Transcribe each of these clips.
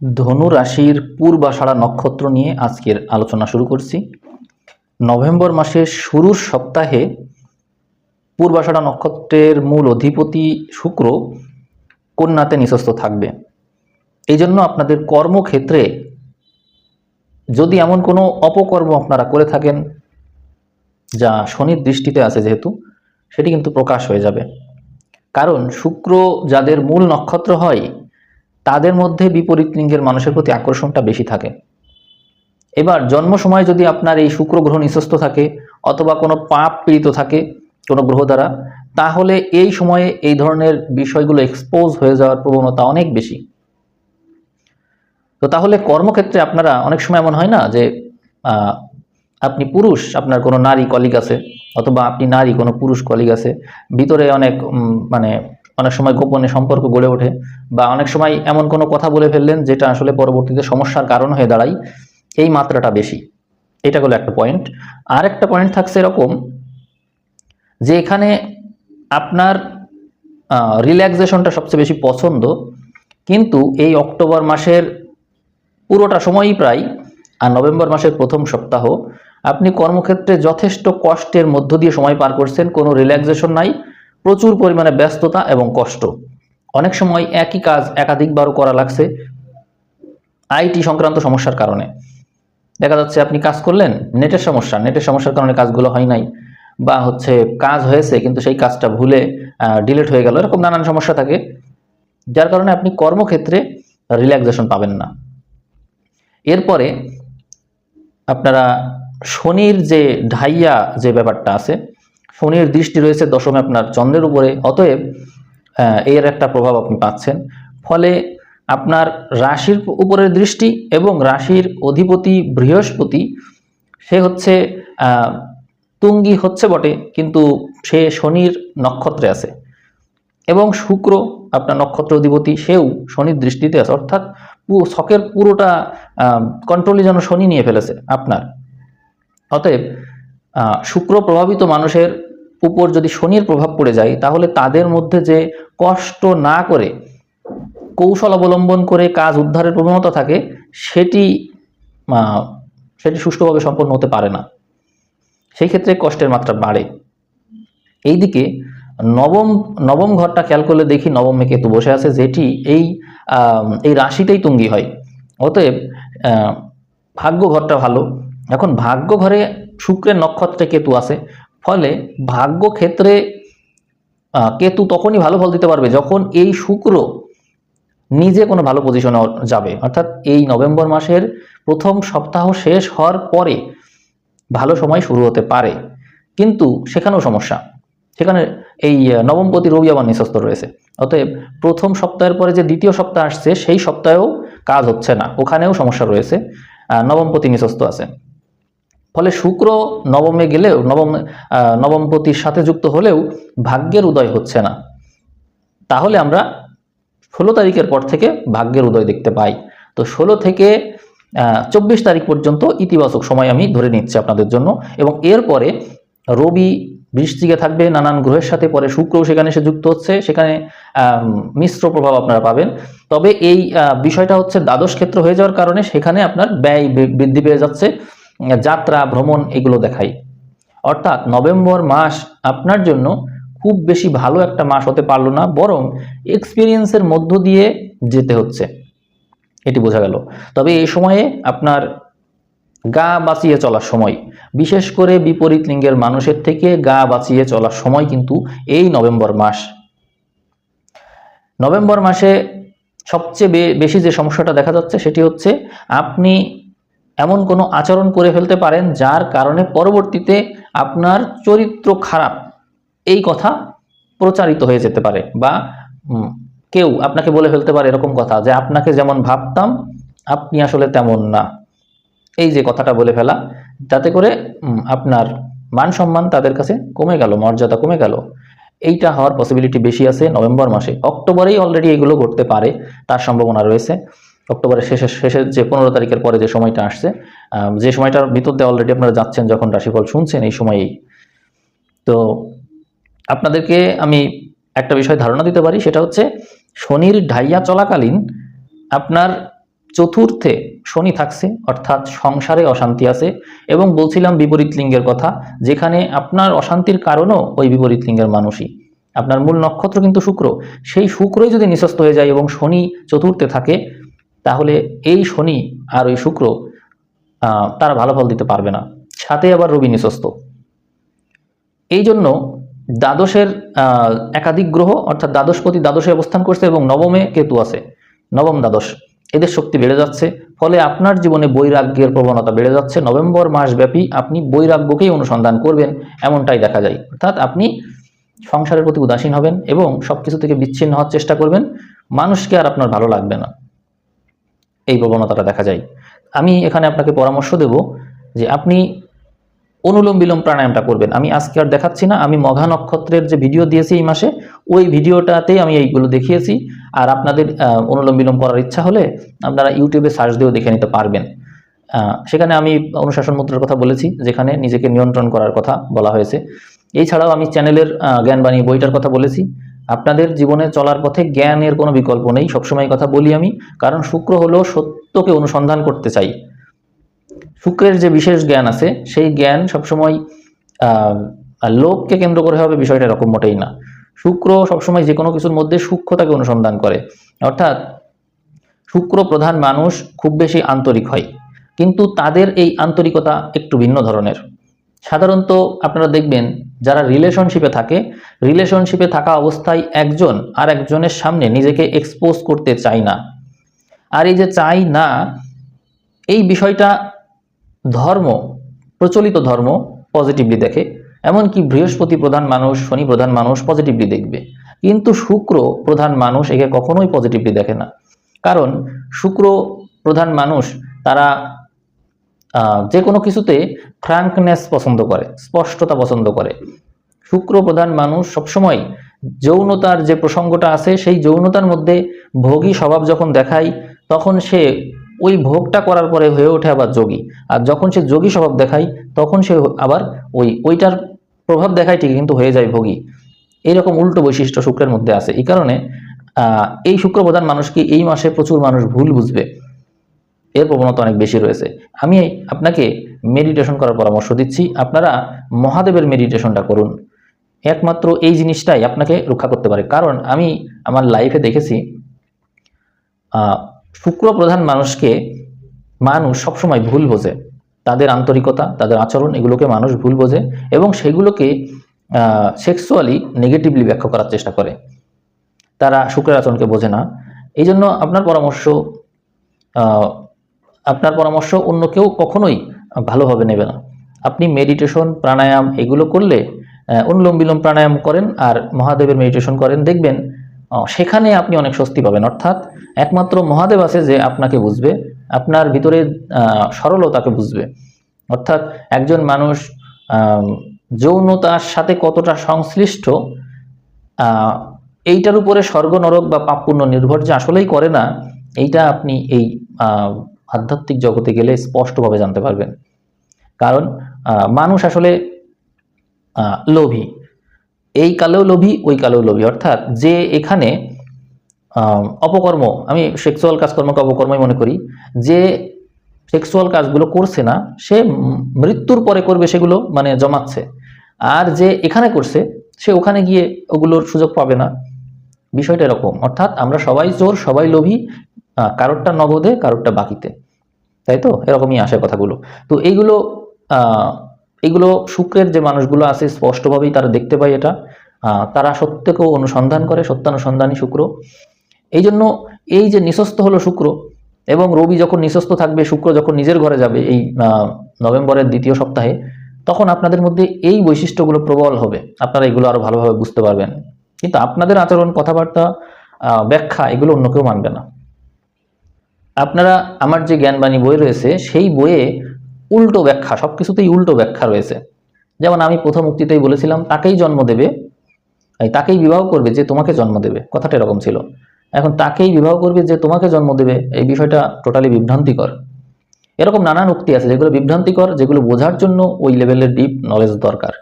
ধনু রাশির পূর্বাষাঢ়া নক্ষত্র নিয়ে আজকের আলোচনা শুরু করছি। নভেম্বর মাসের শুরুর সপ্তাহে পূর্বাষাঢ়া নক্ষত্রের মূল অধিপতি শুক্র কন্যাতে নিঃস্ত থাকবে। এই জন্য আপনাদের কর্মক্ষেত্রে যদি এমন কোনো অপকর্ম আপনারা করে থাকেন, যা শনির দৃষ্টিতে আছে যেহেতু, সেটি কিন্তু প্রকাশ হয়ে যাবে। কারণ শুক্র যাদের মূল নক্ষত্র হয় তাদের মধ্যে বিপরীত লিঙ্গের মানুষের প্রতি আকর্ষণটা বেশি থাকে। এবার জন্ম সময় যদি আপনার এই শুক্র গ্রহ নিঃস্ত থাকে অথবা কোনো পাপ পীড়িত থাকে কোনো গ্রহ দ্বারা, তাহলে এই সময়ে এই ধরনের বিষয়গুলো এক্সপোজ হয়ে যাওয়ার প্রবণতা অনেক বেশি। তো তাহলে কর্মক্ষেত্রে আপনারা অনেক সময় এমন হয় না যে আপনি পুরুষ, আপনার কোনো নারী কলিগ আছে, অথবা আপনি নারী, কোনো পুরুষ কলিগ আছে, ভিতরে অনেক মানে অনেক সময় গোপনে সম্পর্ক গড়ে ওঠে বা অনেক সময় এমন কোনো কথা বলে ফেললেন যেটা আসলে পরবর্তীতে সমস্যার কারণ হয়ে দাঁড়ায়। এই মাত্রাটা বেশি। এটা হলো একটা পয়েন্ট আর একটা পয়েন্ট থাকছে এরকম যে এখানে আপনার রিল্যাক্সেশনটা সবচেয়ে বেশি পছন্দ। কিন্তু এই অক্টোবর মাসের পুরোটা সময়ই প্রায়, আর নভেম্বর মাসের প্রথম সপ্তাহ, আপনি কর্মক্ষেত্রে যথেষ্ট কষ্টের মধ্য দিয়ে সময় পার করছেন, কোনো রিল্যাক্সেশন নাই। প্রচুর পরিমাণে ব্যস্ততা এবং কষ্ট। অনেক সময় একই কাজ একাধিকবারও করা লাগছে আইটি সংক্রান্ত সমস্যার কারণে। দেখা যাচ্ছে আপনি কাজ করলেন, নেটের সমস্যা, নেটের সমস্যার কারণে কাজগুলো হয় নাই বা হচ্ছে কাজ হয়েছে কিন্তু সেই কাজটা ভুলে ডিলিট হয়ে গেল, এরকম নানান সমস্যা থাকে, যার কারণে আপনি কর্মক্ষেত্রে রিল্যাক্সেশন পাবেন না। এরপরে আপনারা শনির যে ঢাইয়া যে ব্যাপারটা আছে শনির দৃষ্টি রয়েছে দশমে আপনার চন্দ্রের উপরে। অতএব এর একটা প্রভাব আপনি পাচ্ছেন। ফলে আপনার রাশির উপরের দৃষ্টি এবং রাশির অধিপতি বৃহস্পতি, সে হচ্ছে তুঙ্গি হচ্ছে বটে, কিন্তু সে শনির নক্ষত্রে আছে। এবং শুক্র আপনার নক্ষত্র অধিপতি, সেও শনির দৃষ্টিতে আছে। অর্থাৎ ছকের পুরোটা কন্ট্রোলই যেন শনি নিয়ে ফেলেছে আপনার। অতএব শুক্র প্রভাবিত মানুষের উপর যদি শনির প্রভাব পড়ে যায়, তাহলে তাদের মধ্যে যে কষ্ট না করে কৌশল অবলম্বন করে কাজ উদ্ধারের প্রবণতা থাকে, সেটি সেটি সুষ্ঠুভাবে সম্পন্ন হতে পারে না। সেই ক্ষেত্রে কষ্টের মাত্রা বাড়ে। এইদিকে নবম নবম ঘরটা খেয়াল করলে দেখি নবমে কেতু বসে আছে, যেটি এই এই রাশিতেই তুঙ্গি হয়। অতএব ভাগ্য ঘরটা ভালো। এখন ভাগ্য ঘরে শুক্রের নক্ষত্রে কেতু আছে ফলে ভাগ্য ক্ষেত্রে কেতু তখনই ভালো ফল দিতে পারবে যখন এই শুক্র নিজে কোনো ভালো পজিশনে যাবে। অর্থাৎ এই নভেম্বর মাসের প্রথম সপ্তাহ শেষ হওয়ার পরে ভালো সময় শুরু হতে পারে। কিন্তু সেখানেও সমস্যা। সেখানে এই নবমপতি রবি আবার নিঃস্ত রয়েছে। অতএব প্রথম সপ্তাহের পরে যে দ্বিতীয় সপ্তাহ আসছে, সেই সপ্তাহেও কাজ হচ্ছে না। ওখানেও সমস্যা রয়েছে। নবমপতি নিঃস্ত আছে ফলে শুক্র নবমে গেলেও, নবম নবমপতির সাথে যুক্ত হলেও ভাগ্যের উদয় হচ্ছে না। তাহলে আমরা ষোলো তারিখের পর থেকে ভাগ্যের উদয় দেখতে পাই। তো ষোলো থেকে চব্বিশ তারিখ পর্যন্ত ইতিবাচক সময় আমি ধরে নিচ্ছি আপনাদের জন্য এবং এরপরে রবি বৃষ্টিকে থাকবে, নানান গ্রহের সাথে, পরে শুক্রও সেখানে এসে যুক্ত হচ্ছে, সেখানে মিশ্র প্রভাব আপনারা পাবেন। তবে এই বিষয়টা হচ্ছে দ্বাদশ ক্ষেত্র হয়ে যাওয়ার কারণে সেখানে আপনার ব্যয় বৃদ্ধি পেয়ে যাচ্ছে। যাত্রা, ভ্রমণ এগুলো দেখাই। অর্থাৎ নভেম্বর মাস আপনার জন্য খুব বেশি ভালো একটা মাস হতে পারল না, বরং এক্সপিরিয়েন্সের মধ্য দিয়ে যেতে হচ্ছে। এটি বোঝা গেল। তবে এই সময়ে আপনার গা বাঁচিয়ে চলার সময়, বিশেষ করে বিপরীত লিঙ্গের মানুষের থেকে গা বাঁচিয়ে চলার সময় কিন্তু এই নভেম্বর মাস। নভেম্বর মাসে সবচেয়ে বেশি যে সমস্যাটা দেখা যাচ্ছে সেটি হচ্ছে আপনি এমন কোনো আচরণ করে ফেলতে পারেন যার কারণে পরবর্তীতে আপনার চরিত্র খারাপ। এই কথা প্রচারিত হয়ে যেতে পারে বা কেউ আপনাকে বলে ফেলতে পারে এরকম কথা যে আপনাকে যেমন ভাবতাম, আপনি আসলে তেমন না। এই যে কথাটা বলে ফেলা যাতে করে আপনার মান সম্মান তাদের কাছে কমে গেল, মর্যাদা কমে গেল। এইটা হওয়ার পসিবিলিটি বেশি আছে নভেম্বর মাসে। অক্টোবরেই অলরেডি এগুলো ঘটতে পারে, তার সম্ভাবনা রয়েছে। অক্টোবরের শেষের শেষের যে পনেরো তারিখের পরে যে সময়টা আসছে যে সময়টার ভিতর দিয়ে অলরেডি আপনারা যাচ্ছেন যখন রাশিফল শুনছেন, এই সময়েই। তো আপনাদেরকে আমি একটা বিষয় ধারণা দিতে পারি, সেটা হচ্ছে শনির ঢাইয়া চলাকালীন আপনার চতুর্থে শনি থাকছে, অর্থাৎ সংসারে অশান্তি আছে এবং বলছিলাম বিপরীত লিঙ্গের কথা, যেখানে আপনার অশান্তির কারণও ওই বিপরীত লিঙ্গের মানুষই। আপনার মূল নক্ষত্র কিন্তু শুক্র। সেই শুক্রই যদি নিঃস্ত হয়ে যায় এবং শনি চতুর্থে থাকে তাহলে এই শনি আর ওই শুক্র তারা ভালো ফল দিতে পারবে না। সাথে আবার রবি নিঃস্ত এই জন্য দ্বাদশের একাধিক গ্রহ, অর্থাৎ দ্বাদশপতি দ্বাদশে অবস্থান করছে এবং নবমে কেতু আছে, নবম দ্বাদশ। এদের শক্তি বেড়ে যাচ্ছে, ফলে আপনার জীবনে বৈরাগ্যের প্রবণতা বেড়ে যাচ্ছে। নভেম্বর মাসব্যাপী আপনি বৈরাগ্যকেই অনুসন্ধান করবেন, এমনটাই দেখা যায়। অর্থাৎ আপনি সংসারের প্রতি উদাসীন হবেন এবং সবকিছু থেকে বিচ্ছিন্ন হওয়ার চেষ্টা করবেন। মানুষকে আর আপনার ভালো লাগবে না। এই প্রবণতাটা দেখা যায়। আমি এখানে আপনাকে পরামর্শ দেব যে আপনি অনুলোম বিলোম প্রাণায়ামটা করবেন। আমি আজকে আর দেখাচ্ছি না, আমি মঘা নক্ষত্রের যে ভিডিও দিয়েছি এই মাসে, ওই ভিডিওটাতেই আমি এইগুলো দেখিয়েছি। আর আপনাদের অনুলোম বিলোম করার ইচ্ছা হলে আপনারা ইউটিউবে সার্চ দিয়েও দেখে নিতে পারবেন। সেখানে আমি অনুশাসন মুদ্রার কথা বলেছি, যেখানে নিজেকে নিয়ন্ত্রণ করার কথা বলা হয়েছে। এছাড়াও আমি চ্যানেলের জ্ঞানবাণী বইটার কথা বলেছি। আপনাদের জীবনে চলার পথে জ্ঞানের কোনো বিকল্প নেই। সবসময় কথা বলি আমি, কারণ শুক্র হলো সত্যকে অনুসন্ধান করতে চাই। শুক্রের যে বিশেষ জ্ঞান আছে, সেই জ্ঞান সবসময় লোভকে কেন্দ্র করে হবে বিষয়টা এরকম মোটেই না। শুক্র সবসময় যে কোনো কিছুর মধ্যে সূক্ষ্মতাকে অনুসন্ধান করে। অর্থাৎ, শুক্র প্রধান মানুষ খুব বেশি আন্তরিক হয়। কিন্তু তাদের এই আন্তরিকতা একটু ভিন্ন ধরনের। সাধারণত আপনারা দেখবেন যারা রিলেশনশিপে থাকে রিলেশনশিপে থাকা অবস্থায় একজন আর একজনের সামনে নিজেকে এক্সপোজ করতে চায় না। আর এই যে চাই না, এই বিষয়টা ধর্ম, প্রচলিত ধর্ম পজিটিভলি দেখে। এমনকি বৃহস্পতি প্রধান মানুষ, শনি প্রধান মানুষ পজিটিভলি দেখবে। কিন্তু শুক্র প্রধান মানুষ একে কখনোই পজিটিভলি দেখে না। কারণ শুক্র প্রধান মানুষ, তারা যে কোনো কিছুতে ফ্রাঙ্কনেস পছন্দ করে, স্পষ্টতা পছন্দ করে। শুক্র প্রধান মানুষ সবসময় যৌনতার যে প্রসঙ্গটা আছে, সেই যৌনতার মধ্যে ভোগী স্বভাব যখন দেখায়, তখন সে ওই ভোগটা করার পরে হয়ে ওঠে আবার যোগী। আর যখন সে যোগী স্বভাব দেখায়, তখন সে আবার ওই, ওইটার প্রভাব দেখায় ঠিকই, কিন্তু হয়ে যায় ভোগী। এইরকম উল্টো বৈশিষ্ট্য শুক্রের মধ্যে আছে। এই কারণে এই শুক্র প্রধান মানুষকে এই মাসে প্রচুর মানুষ ভুল বুঝবে? এর প্রবণতা অনেক বেশি রয়েছে। আমি আপনাকে মেডিটেশন করার পরামর্শ দিচ্ছি। আপনারা মহাদেবের মেডিটেশনটা করুন। একমাত্র এই জিনিসটাই আপনাকে রক্ষা করতে পারে। কারণ আমি আমার লাইফে দেখেছি শুক্র প্রধান মানুষকে মানুষ সবসময় ভুল বোঝে। তাদের আন্তরিকতা, তাদের আচরণ, এগুলোকে মানুষ ভুল বোঝে এবং সেগুলোকে সেক্সুয়ালি নেগেটিভলি ব্যাখ্যা করার চেষ্টা করে। তারা শুক্রের আচরণকে বোঝে না। এই জন্য আপনার পরামর্শ আপনার পরামর্শ অন্য কেউ কখনোই ভালোভাবে নেবে না। আপনি মেডিটেশন প্রাণায়াম এগুলো করলে অনুলোম বিলোম প্রাণায়াম করেন আর মহাদেবের মেডিটেশন করেন, দেখবেন সেখানে আপনি অনেক স্বস্তি পাবেন। অর্থাৎ একমাত্র মহাদেব আছে যে আপনাকে বুঝবে, আপনার ভিতরে সরলতাকে বুঝবে। অর্থাৎ একজন মানুষ যৌনতার সাথে কতটা সংশ্লিষ্ট এইটার উপরে স্বর্গ, নরক বা পাপ পুণ্য নির্ভর যে আসলেই করে না, এইটা আপনি এই আধ্যাত্মিক জগতে গেলে স্পষ্টভাবে জানতে পারবেন। কারণ মানুষ আসলে লোভী। এই কালেও লোভী, ওই কালেও লোভী। অর্থাৎ যে এখানে অপকর্ম, আমি সেক্সুয়াল কাজকর্মকে অপকর্মই মনে করি। যে সেক্সুয়াল কাজগুলো করছে না, সে মৃত্যুর পরে করবে সেগুলো মানে জমাচ্ছে। আর যে এখানে করছে, সে ওখানে গিয়ে ওগুলোর সুযোগ পাবে না। বিষয়টা এরকম। অর্থাৎ আমরা সবাই চোর, সবাই লোভী কারোরটা নগদে কারোরটা বাকিতে। তাই তো? এরকমই আসে কথাগুলো। তো এইগুলো আহ, এইগুলো শুক্রের যে মানুষগুলো আছে স্পষ্টভাবেই তারা দেখতে পায় এটা। তারা সত্যকেও অনুসন্ধান করে সত্যানুসন্ধানী শুক্র। এই জন্য এই যে নিঃস্ব হলো শুক্র এবং রবি যখন নিঃস্ব থাকবে শুক্র যখন নিজের ঘরে যাবে এই নভেম্বরের দ্বিতীয় সপ্তাহে তখন আপনাদের মধ্যে এই বৈশিষ্ট্যগুলো প্রবল হবে। আপনারা এগুলো আরও ভালোভাবে বুঝতে পারবেন। কিন্তু আপনাদের আচরণ কথাবার্তা ব্যাখ্যা এগুলো অন্য কেউ মানবে না। আপনারা আমার যে জ্ঞানবাণী বই রয়েছে, সেই বইয়ে উল্টো ব্যাখ্যা, সবকিছুতেই উল্টো ব্যাখ্যা রয়েছে। যেমন আমি প্রথম উক্তিতেই বলেছিলাম, তাকেই জন্ম দেবে। তাকেই বিবাহ করবে যে তোমাকে জন্ম দেবে, কথাটা এরকম ছিল। এখন তাকেই বিবাহ করবে যে তোমাকে জন্ম দেবে, এই বিষয়টা টোটালি বিভ্রান্তিকর। এরকম নানান উক্তি আছে, যেগুলো বিভ্রান্তিকর, যেগুলো বোঝার জন্য ওই লেভেলের ডিপ নলেজ দরকার।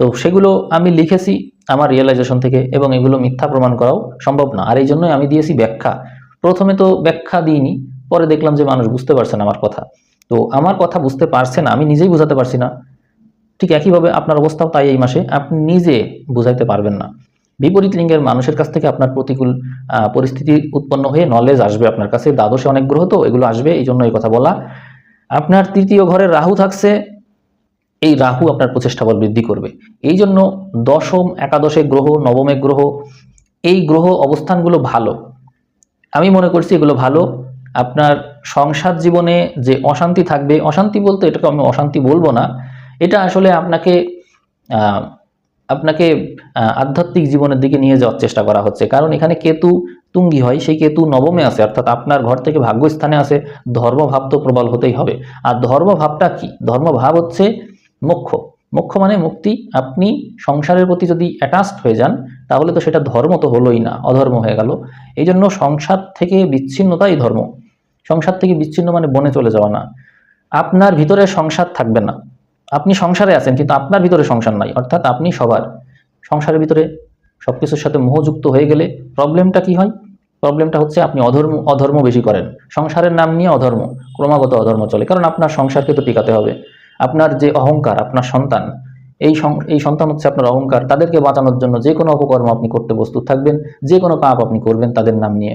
তো সেগুলো আমি লিখেছি আমার রিয়েলাইজেশন থেকে, এবং এগুলো মিথ্যা প্রমাণ করাও সম্ভব না। আর এই জন্যই আমি দিয়েছি ব্যাখ্যা। প্রথমে তো ব্যাখ্যা দিইনি, পরে দেখলাম যে মানুষ বুঝতে পারছে না আমার কথা। তো আমার কথা বুঝতে পারছে না, আমি নিজেই বোঝাতে পারছি না। ঠিক একইভাবে আপনার অবস্থাও তাই এই মাসে, আপনি নিজে বুঝাইতে পারবেন না। বিপরীত লিঙ্গের মানুষের কাছ থেকে আপনার প্রতিকূল পরিস্থিতি উৎপন্ন হয়ে নলেজ আসবে আপনার কাছে। দ্বাদশে অনেক গ্রহ তো, এগুলো আসবে এই জন্য এই কথা বলা। আপনার তৃতীয় ঘরে রাহু থাকছে, এই রাহু আপনার প্রচেষ্টা বল বৃদ্ধি করবে। এই জন্য দশম, একাদশে গ্রহ, নবমে গ্রহ, এই গ্রহ অবস্থানগুলো ভালো। আমি মনে করছি এগুলো ভালো। আপনার সংসার জীবনে যে অশান্তি থাকবে, অশান্তি বলতে এটাকে আমি অশান্তি বলব না। এটা আসলে আপনাকে আপনাকে আধ্যাত্মিক জীবনের দিকে নিয়ে যাওয়ার চেষ্টা করা হচ্ছে। কারণ এখানে কেতু তুঙ্গি হয়, সেই কেতু নবমে আছে, অর্থাৎ আপনার ঘর থেকে ভাগ্যস্থানে আছে, ধর্মভাব তো প্রবল হতেই হবে। আর ধর্মভাবটা কি? ধর্মভাব হচ্ছে মোক্ষ। মোক্ষ মানে মুক্তি। আপনি সংসারের প্রতি যদি অ্যাটাচড হয়ে যান, তাহলে তো সেটা ধর্ম তো হলোই না, অধর্ম হয়ে গেল। এই জন্য সংসার থেকে বিচ্ছিন্নতাই ধর্ম। সংসার থেকে বিচ্ছিন্ন মানে বনে চলে যাওয়া না। আপনার ভিতরে সংসার থাকবে না। আপনি সংসারে আছেন, কিন্তু আপনার ভিতরে সংসার নাই, অর্থাৎ আপনি সবার। সংসারের ভিতরে সবকিছুর সাথে মোহযুক্ত হয়ে গেলে প্রবলেমটা কি হয়? প্রবলেমটা হচ্ছে আপনি অধর্ম অধর্ম বেশি করেন। সংসারের নাম নিয়ে অধর্ম, ক্রমাগত অধর্ম চলে, কারণ আপনার সংসারকে তো টিকাতে হবে। আপনার যে অহংকার, আপনার সন্তান, এই এই সন্তান হচ্ছে আপনার অহংকার, তাদেরকে বাঁচানোর জন্য যে কোনো অপকর্ম আপনি করতে প্রস্তুত থাকবেন, যে কোনো পাপ আপনি করবেন তাদের নাম নিয়ে।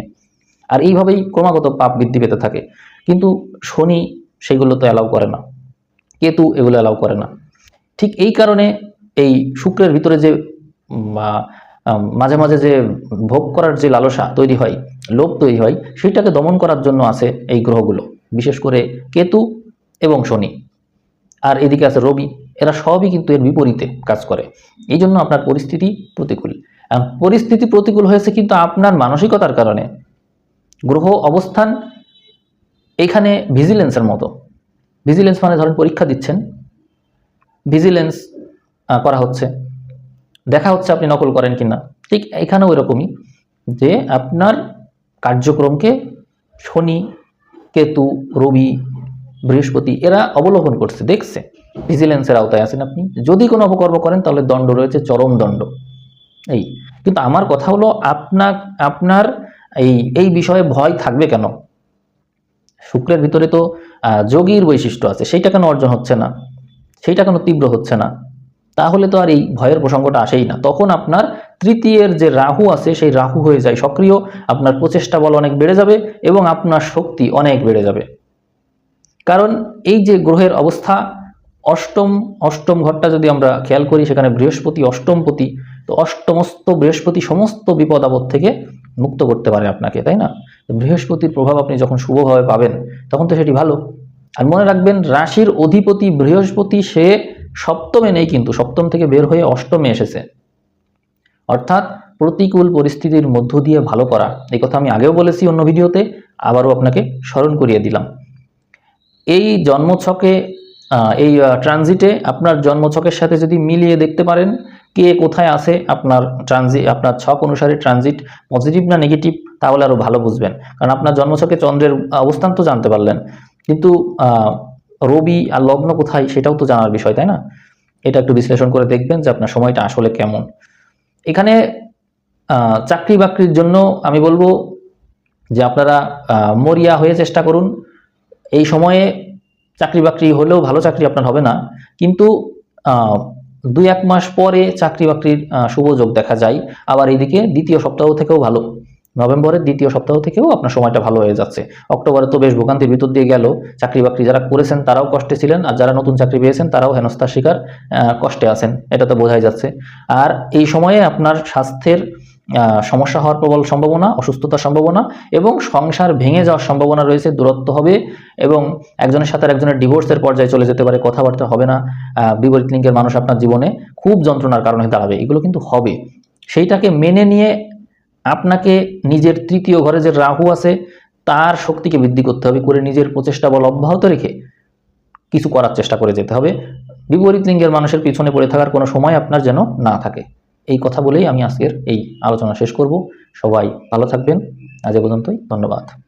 আর এইভাবেই ক্রমাগত পাপ বৃদ্ধি পেতে থাকে। কিন্তু শনি সেগুলো তো অ্যালাউ করে না। কেতু এগুলো অ্যালাউ করে না। ঠিক এই কারণে এই শুক্রের ভিতরে যে মাঝে মাঝে যে ভোগ করার যে লালসা তৈরি হয়, লোভ তৈরি হয়, সেটাকে দমন করার জন্য আছে এই গ্রহগুলো। বিশেষ করে কেতু এবং শনি। আর এদিকে আছে রবি, এরা সবই কিন্তু এর বিপরীতে কাজ করে। এই জন্য আপনার পরিস্থিতি প্রতিকূল। পরিস্থিতি প্রতিকূল হয়েছে কিন্তু আপনার মানসিকতার কারণে। গ্রহ অবস্থান এখানে ভিজিলেন্সের মতো। ভিজিলেন্স মানে ধরেন পরীক্ষা দিচ্ছেন। ভিজিলেন্স করা হচ্ছে। দেখা হচ্ছে আপনি নকল করেন কিনা। ঠিক এখানেও এরকমই যে আপনার কার্যক্রমকে শনি, কেতু, রবি বৃহস্পতি, এরা অবলোকন করছে, দেখছে। ভিজিলেন্সের আওতায় আছেন আপনি। যদি কোনো অপকর্ম করেন, তাহলে দণ্ড রয়েছে, চরম দণ্ড। এই, কিন্তু আমার কথা হলো আপনার আপনার এই এই বিষয়ে ভয় থাকবে কেন? শুক্রের ভিতরে তো যোগীর বৈশিষ্ট্য আছে, সেইটা কেন অর্জন হচ্ছে না? সেইটা কেন তীব্র হচ্ছে না? তাহলে তো আর এই ভয়ের প্রসঙ্গটা আসেই না। তখন আপনার তৃতীয়ের যে রাহু আছে, সেই রাহু হয়ে যায় সক্রিয়, আপনার প্রচেষ্টা বল অনেক বেড়ে যাবে এবং আপনার শক্তি অনেক বেড়ে যাবে। কারণ এই যে গ্রহের অবস্থা, অষ্টম অষ্টম ঘরটা যদি আমরা খেয়াল করি, সেখানে বৃহস্পতি, অষ্টমপতি, তো অষ্টমস্ত বৃহস্পতি সমস্ত বিপদ আপদ থেকে মুক্ত করতে পারে আপনাকে, তাই না? বৃহস্পতির প্রভাব আপনি যখন শুভভাবে পাবেন, তখন তো সেটি ভালো। আর মনে রাখবেন, রাশির অধিপতি বৃহস্পতি, সে সপ্তমে নেই কিন্তু, সপ্তম থেকে বের হয়ে অষ্টমে এসেছে। অর্থাৎ প্রতিকূল পরিস্থিতির মধ্য দিয়ে ভালো করা, এই কথা আমি আগেও বলেছি অন্য ভিডিওতে, আবারও আপনাকে স্মরণ করিয়ে দিলাম। এই জন্মছকে এই ট্রানজিটে আপনার জন্মছকের সাথে যদি মিলিয়ে দেখতে পারেন, কে কোথায় আছে, আপনার ট্রানজি আপনার ছক অনুসারে ট্রানজিট পজিটিভ না নেগেটিভ তাহলে আরও ভালো বুঝবেন। কারণ আপনার জন্মছকে চন্দ্রের অবস্থান তো জানতে পারলেন। কিন্তু রবি আর লগ্ন কোথায় সেটাও তো জানার বিষয়, তাই না? এটা একটু বিশ্লেষণ করে দেখবেন যে আপনার সময়টা আসলে কেমন। এখানে চাকরি বাকরির জন্য আমি বলব যে আপনারা মরিয়া হয়ে চেষ্টা করুন। এই সময়ে চাকরি বাকরি হলেও ভালো চাকরি আপনার হবে না। কিন্তু দুই এক মাস পরে চাকরি বাকরির আহ, শুভ যোগ দেখা যায়। আবার এইদিকে দ্বিতীয় সপ্তাহ থেকেও ভালো। নভেম্বরের দ্বিতীয় সপ্তাহ থেকেও আপনার সময়টা ভালো হয়ে যাচ্ছে। অক্টোবরে তো বেশ ভোগান্তির ভিতর দিয়ে গেল। চাকরি বাকরি যারা করেছেন তারাও কষ্টে ছিলেন আর যারা নতুন চাকরি পেয়েছেন তারাও হেনস্থার শিকার কষ্টে আছেন। এটা তো বোঝাই যাচ্ছে। আর এই সময়ে আপনার স্বাস্থ্যের সমস্যা হওয়ার প্রবল সম্ভাবনা, অসুস্থতার সম্ভাবনা এবং সংসার ভেঙে যাওয়ার সম্ভাবনা রয়েছে, দূরত্ব হবে এবং একজনের সাথে একজনের ডিভোর্সের পর্যায়ে চলে যেতে পারে, কথাবার্তা হবে না বিপরীত লিঙ্গের মানুষ আপনার জীবনে খুব যন্ত্রণার কারণে দাঁড়াবে, এগুলো কিন্তু হবে। সেইটাকে মেনে নিয়ে আপনাকে নিজের তৃতীয় ঘরে যে রাহু আছে, তার শক্তিকে বৃদ্ধি করতে হবে, করে নিজের প্রচেষ্টা বল অব্যাহত রেখে কিছু করার চেষ্টা করে যেতে হবে। বিপরীত লিঙ্গের মানুষের পিছনে পড়ে থাকার কোনো সময় আপনার যেন না থাকে। এই কথা বলেই আমি আজকের এই আলোচনা শেষ করব। সবাই ভালো থাকবেন। আজ পর্যন্তই। ধন্যবাদ।